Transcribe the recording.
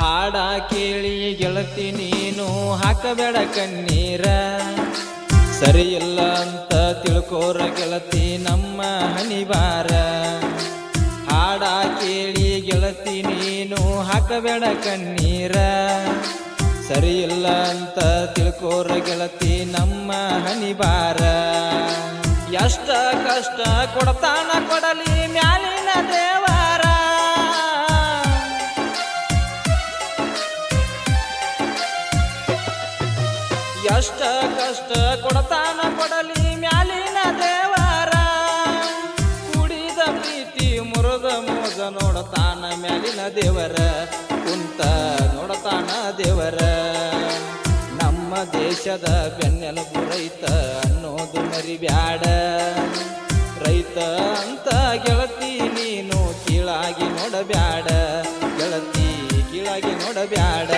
ಹಾಡ ಕೇಳಿ ಗೆಳತಿ ನೀನು ಹಾಕಬೇಡ ಕಣ್ಣೀರ. ಸರಿಯಿಲ್ಲ ಅಂತ ತಿಳ್ಕೋರ ಗೆಳತಿ ನಮ್ಮ ಹನಿವಾರ. ಹಾಡ ಕೇಳಿ ಗೆಳತಿ ನೀನು ಹಾಕಬೇಡ ಕಣ್ಣೀರ. ಸರಿಯಿಲ್ಲ ಅಂತ ತಿಳ್ಕೋರ ಗೆಳತಿ ನಮ್ಮ ಹನಿವಾರ. ಎಷ್ಟ ಕಷ್ಟ ಕೊಡ್ತಾನ ಕೊಡಲಿ ಎಷ್ಟ ಕಷ್ಟ ಕೊಡತಾನ ಕೊಡಲಿ ಮ್ಯಾಲಿನ ದೇವರ. ಕುಡಿದ ಪ್ರೀತಿ ಮುರದ ಮೋಜ ನೋಡತಾನ ಮ್ಯಾಲಿನ ದೇವರ. ಕುಂತ ನೋಡತಾನ ದೇವರ. ನಮ್ಮ ದೇಶದ ಬೆನ್ನೆಲುಬು ರೈತ ಅನ್ನೋದು ಮರಿಬ್ಯಾಡ. ರೈತ ಅಂತ ಗೆಳತಿ ನೀನು ಕೀಳಾಗಿ ನೋಡಬ್ಯಾಡ. ಗೆಳತಿ ಕೀಳಾಗಿ ನೋಡಬ್ಯಾಡ.